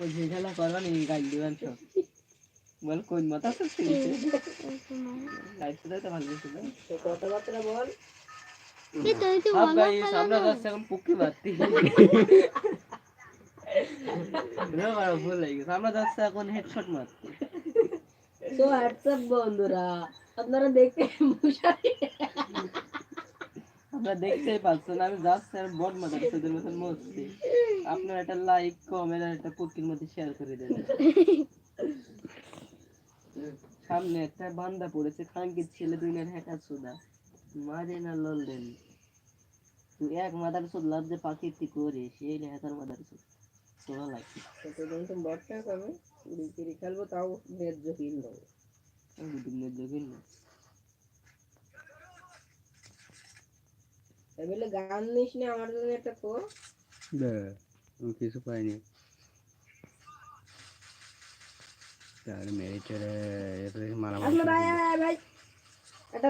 ওই যে খেলা করবা নি গাল দিবেন সব বল কোন মাথা তো লাইফ তো ভালো ছিল তো কথাবার্তা বল। সব আমরা যাচ্ছি এখন পুকি বাতি রে বাবা ভুল হয়ে গেছে। আমরা যাচ্ছি এখন হেডশট মারতে তো হোয়াটসঅ্যাপ বন্ধুরা আপনারা দেখতে মশারি আমরা দেখতেই পাচ্ছেন আমি যাচ্ছি আর বট তোদের মতন মরছি আপনারা একটা লাইক কমেন্ট আর একটা পুকির মধ্যে শেয়ার করে দেন। সামনে একটা বান্দা পড়েছে খানকির ছেলে দুই নার হ্যাকার সুদা মারে না লল দেন তুই এক মাদার সুদ লাভ যে পাখি তুই করিস এই হ্যাকার মাদার সুদ তোরা লাগছে ততদিন তো বটটা কবে বিক্রি খেলব তাও ন্যায্য কিনবো। আমি দিনের যোগিন না এবারে গান নিস না আমার জন্য একটা তো। কিছু পাইনি। তার মেরে চলে ভাই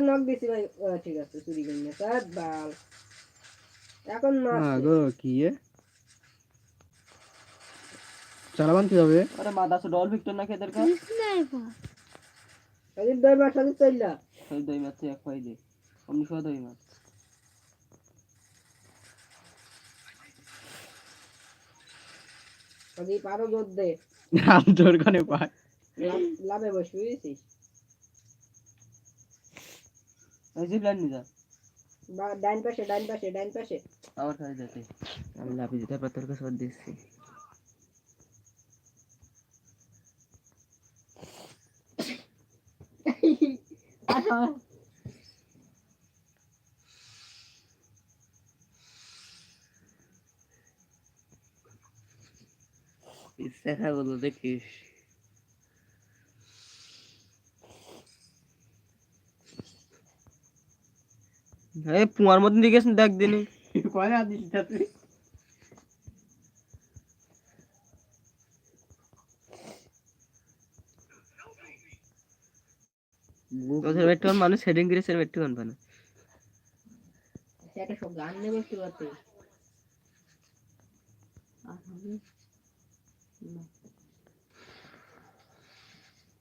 নক দিছি ভাই। ঠিক আছে চুরি করি না স্যার বাল। এখন নক হ্যাঁ গো কি এ? চালাবান কি হবে? আরে মাদা অল ভিক্টর না দই মাস চললা দই মাছ এক পাইলে অমনি সব দই মাছ সজিব আরও জোর দে আর জোর কানে পায় লাভ- লাভে বসবি বুঝছিস ওই জিবলান নি যা বা ডাইন পাশে ডাইন পাশে ডাইন পাশে আমার কাছে যেতে আমি লাভি যেতে পার তোর কাছে বাদ দিচ্ছি ইচ্ছা তো দেখিস এই পুয়ার মতন দিকে দেখ দিনি কয় না দিস তুই তোদের বেট্টু মানুষ সেটিং করে সের বেট্টু আনবে না একটা সব গান নেবে একটু করতে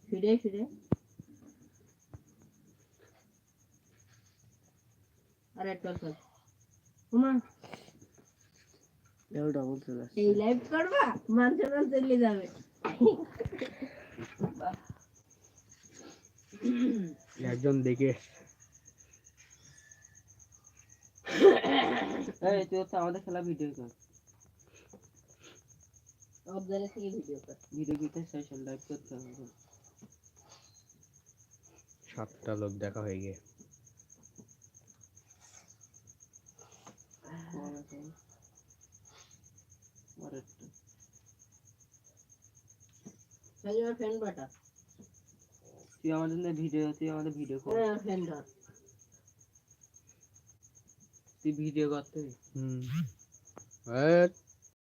ফিরে ফিরে। আরে উমা। এও ডবল চলে এই লাইভ করবা? মান চলে যাবে। একজন দেখে এই তুই হচ্ছে আমাদের খেলা ভিডিও কর। অবজারে থেকে ভিডিও কর ভিডিও করতে সেশন লাইভ করতে হবে সাতটা লোক দেখা হয়ে গিয়ে। আরেকটা সাজিমার ফ্রেন্ড বাটা তুই আমাদের ভিডিও তুই আমাদের ভিডিও কর হ্যাঁ ফ্রেন্ড ধর তুই ভিডিও করতে হুম এ,